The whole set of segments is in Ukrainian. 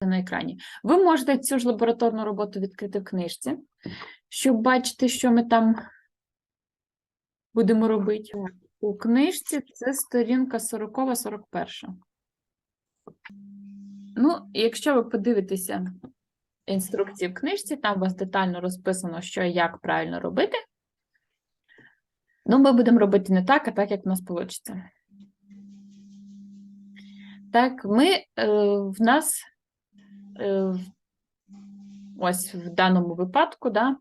на екрані. Ви можете цю ж лабораторну роботу відкрити в книжці, щоб бачити, що ми там будемо робити. У книжці це сторінка 40-41. Ну, якщо ви подивитеся інструкції в книжці, там у вас детально розписано, що і як правильно робити. Ну, ми будемо робити не так, а так, як в нас вийде. Так, ми е, в нас ось в даному випадку, да,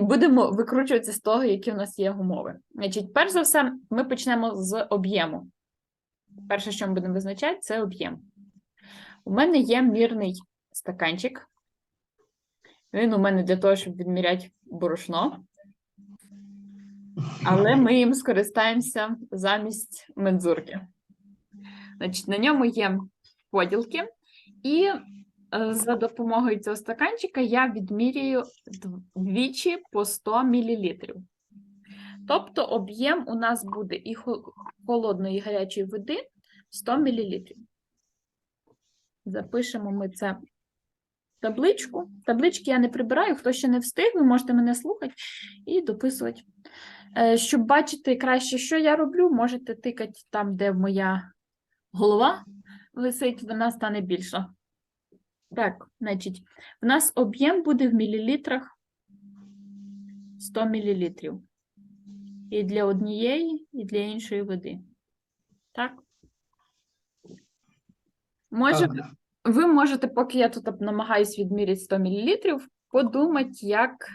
будемо викручуватися з того, які в нас є умови. Значить, перш за все, ми почнемо з об'єму. Перше, що ми будемо визначати, це об'єм. У мене є мірний стаканчик. Він у мене для того, щоб відміряти борошно. Але ми їм скористаємося замість мензурки. Значить, на ньому є поділки, і е, за допомогою цього стаканчика я відмірюю двічі по 100 мл. Тобто об'єм у нас буде і холодної, і гарячої води 100 мл. Запишемо ми це табличку. Таблички я не прибираю, хто ще не встиг, ви можете мене слухати і дописувати. Е, Щоб бачити краще, що я роблю, можете тикати там, де моя голова висить, вона стане більша. Так, значить, в нас об'єм буде в мілілітрах 100 мілілітрів. І для однієї, і для іншої води. Так? Може, ви можете, поки я тут намагаюсь відміряти 100 мл, подумати, як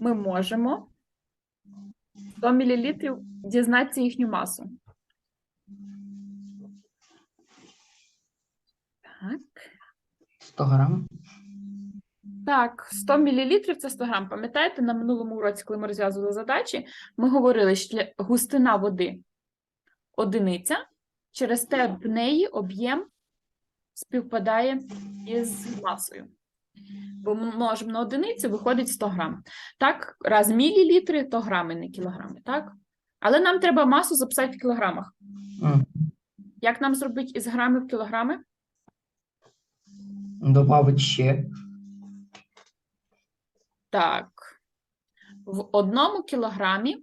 ми можемо 100 мл дізнатися їхню масу. Так. 100 грам. Так, 100 мл це 100 грам. Пам'ятаєте, на минулому уроці, коли ми розв'язували задачі, ми говорили, що для- густина води одиниця, через те в неї об'єм співпадає із масою. Бо множимо на одиницю, виходить 100 грам. Так, раз мілілітри, то грами, не кілограми, так? Але нам треба масу записати в кілограмах. Як нам зробити із грами в кілограми? Добавить ще. Так. В одному кілограмі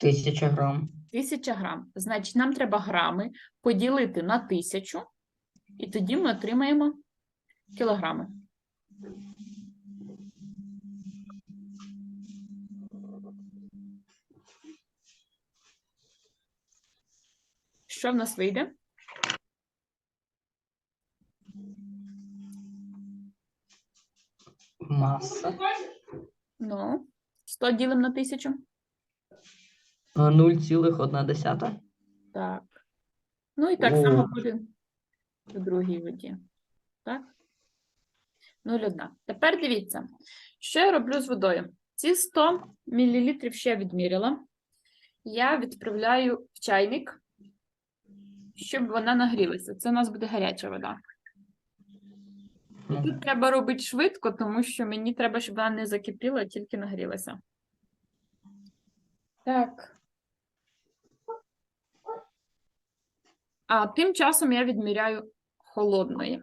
1000 грам. 1000 грам. Значить, нам треба грами поділити на 1000, і тоді ми отримаємо кілограми. Що в нас вийде? Маса. Ну, 100 ділимо на 1000. Е, 0,1. Так. Ну і так само буде у другій воді. Так? 0,1. Тепер дивіться, що я роблю з водою. Ці 100 мл ще відміряла. Я відправляю в чайник, щоб вона нагрілася. Це у нас буде гаряча вода. Ну, Тут треба робити швидко, тому що мені треба, щоб вона не закипіла, а тільки нагрілася. Так. А тим часом я відміряю холодної.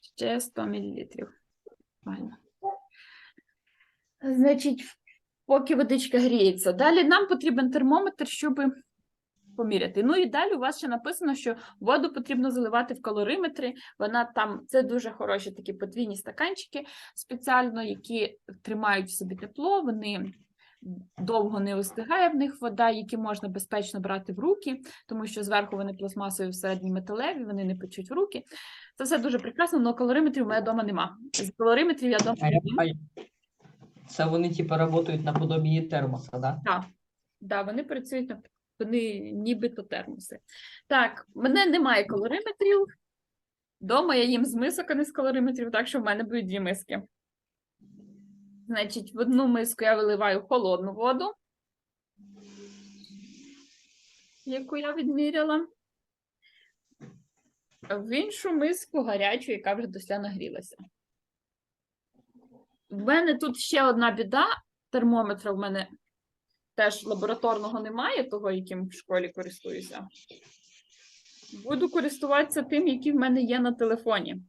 Ще 100 мл. Правильно. Значить, поки водичка гріється. Далі нам потрібен термометр, щоб поміряти. Ну і далі у вас ще написано, що воду потрібно заливати в калориметри. Вона там, це дуже хороші такі подвійні стаканчики спеціально, які тримають в собі тепло, вони довго не остигає в них вода, які можна безпечно брати в руки, тому що зверху вони пластмасові, всередині металеві, вони не печуть в руки. Це все дуже прекрасно, але калориметрів у мене вдома нема. З калориметрів я вдома а не маю. Це вони, типу, працюють наподобі термоса, да? Так, да, вони працюють вони нібито термоси. Так, в мене немає калориметрів. Дома я їм з мисок, а не з калориметрів, так що в мене будуть дві миски. Значить, в одну миску я виливаю холодну воду, яку я відміряла. В іншу миску гарячу, яка вже досля нагрілася. В мене тут ще одна біда. Термометра в мене теж лабораторного немає, того, яким в школі користуюся. Буду користуватися тим, який в мене є на телефоні.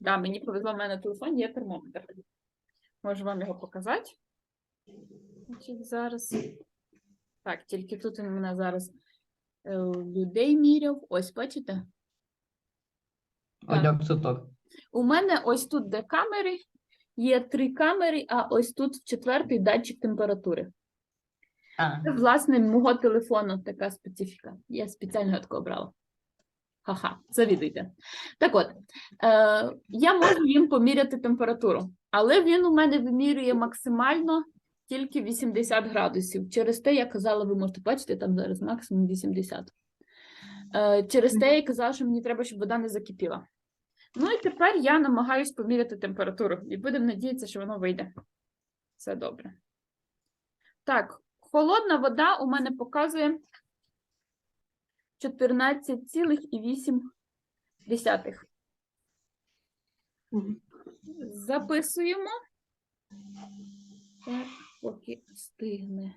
Да, мені повезло, в мене на телефоні є термометр. Можу вам його показати. Значить, зараз. Так, тільки тут він мене зараз е, людей міряв. Ось, бачите? А Так. як це так? У мене ось тут, де камери, є три камери, а ось тут четвертий датчик температури. Це, власне, мого телефону така специфіка. Я спеціально його тако обрала. Ха-ха, завідуйте. Так от, е, я можу їм поміряти температуру, але він у мене вимірює максимально тільки 80 градусів. Через те, я казала, ви можете бачити, там зараз максимум 80. Е, через те, я казала, що мені треба, щоб вода не закипіла. Ну і тепер я намагаюсь поміряти температуру, і будемо надіятися, що воно вийде. Все добре. Так, холодна вода у мене показує 14,8. Записуємо. Так, поки стигне.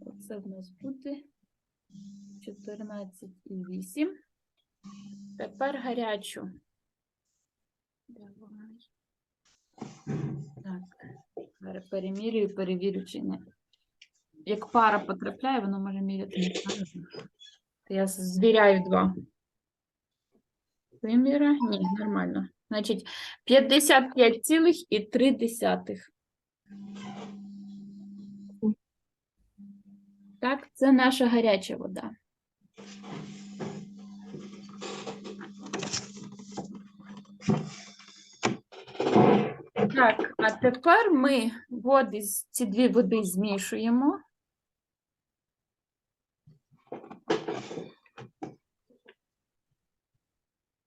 Оце в нас буде 14,8. Тепер гарячу. Давай. Так, перемірюю, перевірю, чи не. Як пара потрапляє, воно може міряти я звіряю два. Виміра? Ні, нормально. Значить, 55,3. Так, це наша гаряча вода. Так, а тепер ми води, ці дві води змішуємо.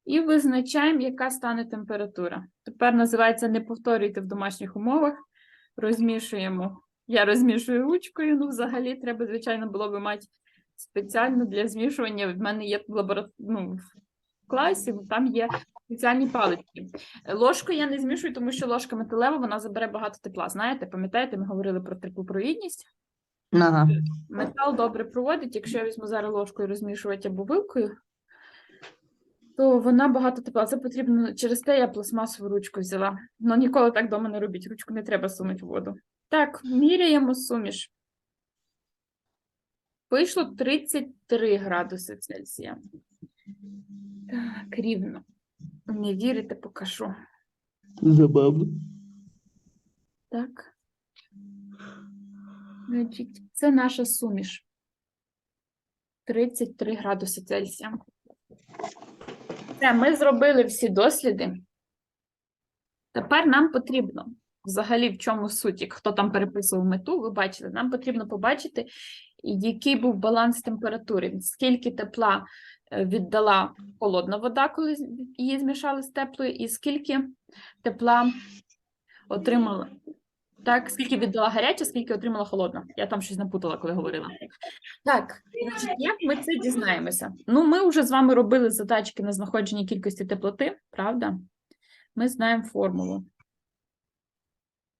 І визначаємо, яка стане температура. Тепер називається не повторюйте в домашніх умовах. Розмішуємо. Я розмішую ручкою. Ну, взагалі, треба, звичайно, було би мати спеціально для змішування. В мене є в лабора... ну, в класі, там є спеціальні палички. Ложкою я не змішую, тому що ложка металева, вона забере багато тепла. Знаєте, пам'ятаєте, ми говорили про теплопровідність. ага. Метал добре проводить. Якщо я візьму зараз ложкою розмішувати або вилкою, то вона багато тепла. Це потрібно через те, я пластмасову ручку взяла. Ну ніколи так вдома не робіть. Ручку не треба сунути в воду. Так, міряємо суміш. Вийшло 33 градуси Цельсія. Так, рівно. Не вірите, покажу. Забавно. Так. Значить, це наша суміш. 33 градуси Цельсія. Все, ми зробили всі досліди. Тепер нам потрібно, взагалі, в чому суть, як хто там переписував мету, ви бачили, нам потрібно побачити, який був баланс температури, скільки тепла е, віддала холодна вода, коли її змішали з теплою, і скільки тепла отримала. Так, скільки віддала гаряча, скільки отримала холодна. Я там щось напутала, коли говорила. Так, значить, як ми це дізнаємося? Ну, ми вже з вами робили задачки на знаходження кількості теплоти, правда? Ми знаємо формулу.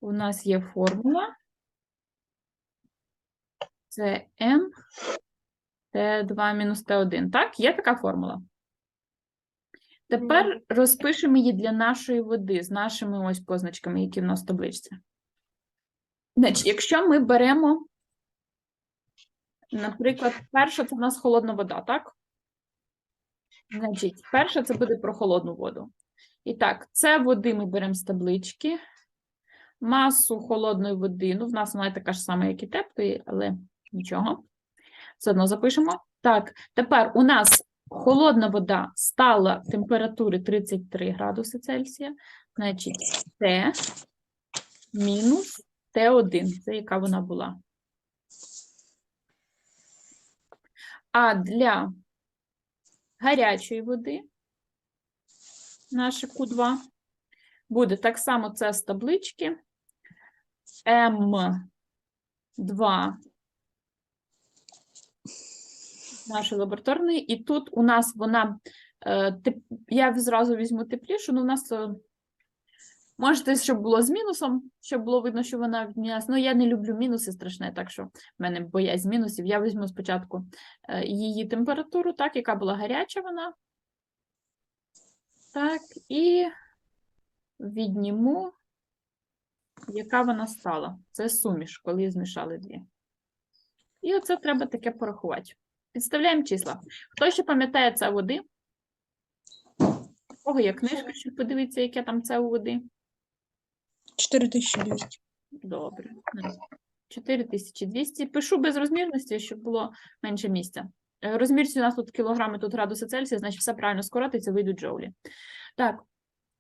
У нас є формула. Це N Т2 мінус Т1. Так, є така формула. Тепер розпишемо її для нашої води з нашими ось позначками, які в нас в табличці. Значить, якщо ми беремо, наприклад, перша це в нас холодна вода, так? Значить, перша це буде про холодну воду. І так, це води ми беремо з таблички. Масу холодної води, ну, в нас вона така ж сама, як і теплої, але нічого. Все одно запишемо. Так, тепер у нас холодна вода стала температури 33 градуси Цельсія. Значить, Т мінус Т1, це яка вона була. А для гарячої води, наше Q2, буде так само це з таблички М2 нашої лабораторної, і тут у нас вона, е, я зразу візьму теплішу, ну у нас е, Можете, щоб було з мінусом, щоб було видно, що вона відмінялась. Ну, я не люблю мінуси страшне, так що в мене боязнь мінусів. Я візьму спочатку е, її температуру, так, яка була гаряча вона. Так, і відніму, яка вона стала. Це суміш, коли змішали дві. І оце треба таке порахувати. Підставляємо числа. Хто ще пам'ятає це води? У кого є книжка, щоб подивитися, яке там це у води? 4200. Добре. 4200. Пишу без розмірності, щоб було менше місця. Е, Розмірці у нас тут кілограми, тут градуси Цельсія, значить все правильно скоротиться, вийдуть джоулі. Так,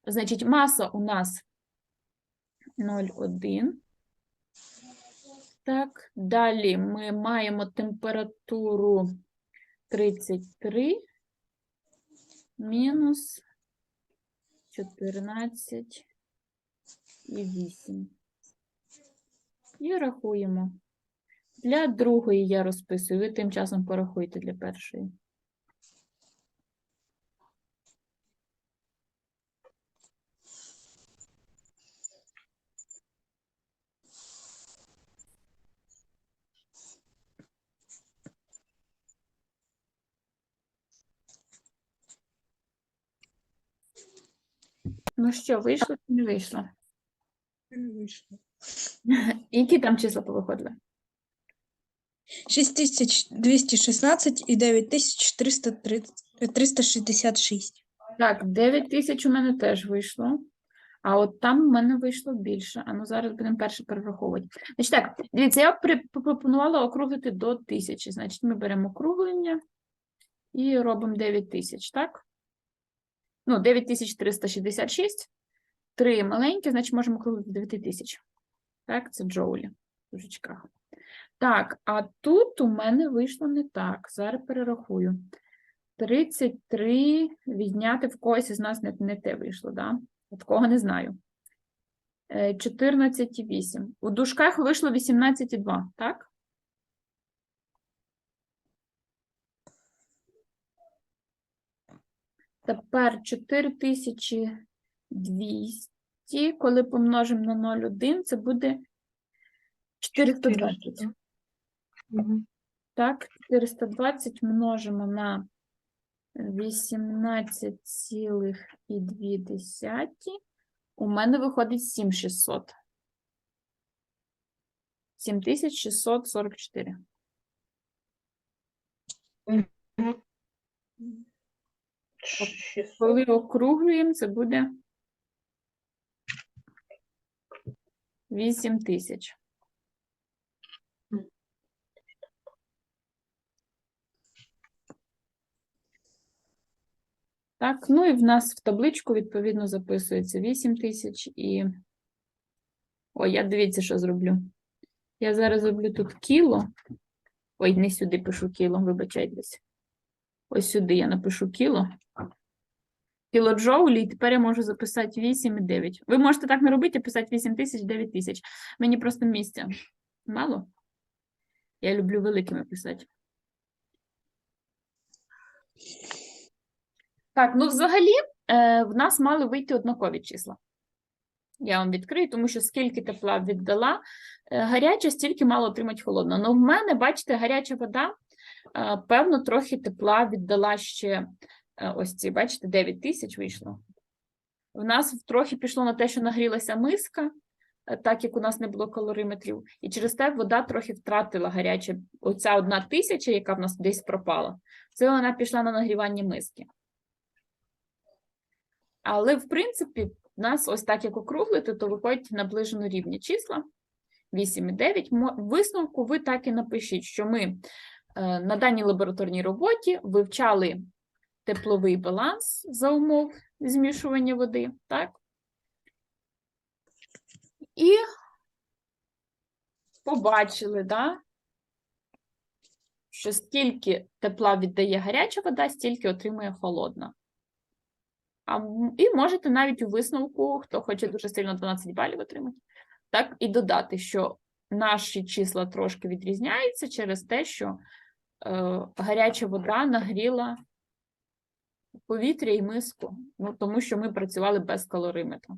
значить, маса у нас 0,1. Так, далі ми маємо температуру 33 мінус 14 і 8. І рахуємо. Для другої я розписую, ви тим часом порахуйте для першої. Ну що, вийшло чи не вийшло? Вийшло. Які там числа повиходили? 6216 і 9366. Так, 9 тисяч у мене теж вийшло. А от там в мене вийшло більше. А ну зараз будемо перше перераховувати. Значить так, дивіться, я пропонувала округлити до тисячі. Значить, ми беремо округлення і робимо 9 тисяч, так? Ну, 9366. Три маленькі, значить, можемо округлити до 9 тисяч. Так, це джоулі в дужечках. Так, а тут у мене вийшло не так. Зараз перерахую. 33 відняти в когось із нас не, не те вийшло, да? От кого не знаю. Е, 14,8. У дужках вийшло 18,2, так? Тепер 4200, коли помножимо на 0,1, це буде 420. Мгм. Так, 420 множимо на 18,2. У мене виходить 7600. 7644. Шістсот. Коли округлюємо, це буде 8000. Так, ну і в нас в табличку, відповідно, записується 8 тисяч і. Ой, я дивіться, що зроблю. Я зараз зроблю тут кіло. Ой, не сюди пишу кіло, вибачайтесь. Ось сюди я напишу кіло. Кілоджоулі, і тепер я можу записати 8 і 9. Ви можете так не робити, писати 8 тисяч, 9 тисяч. Мені просто місця мало. Я люблю великими писати. Так, ну взагалі е, в нас мали вийти однакові числа. Я вам відкрию, тому що скільки тепла віддала е, гаряча, стільки мало отримати холодно. Ну, в мене, бачите, гаряча вода, е, певно, трохи тепла віддала ще ось ці, бачите, 9 тисяч вийшло. В нас трохи пішло на те, що нагрілася миска, е, так як у нас не було калориметрів, і через те вода трохи втратила гаряче. Оця одна тисяча, яка в нас десь пропала, це вона пішла на нагрівання миски. Але, в принципі, в нас ось так як округлити, то виходять наближено рівні числа 8 і 9. В висновку ви так і напишіть, що ми е, на даній лабораторній роботі вивчали тепловий баланс за умов змішування води, так? І побачили, да, що скільки тепла віддає гаряча вода, стільки отримує холодна. А, і можете навіть у висновку, хто хоче дуже сильно 12 балів отримати, так і додати, що наші числа трошки відрізняються через те, що е, гаряча вода нагріла повітря і миску, ну, тому що ми працювали без калориметра.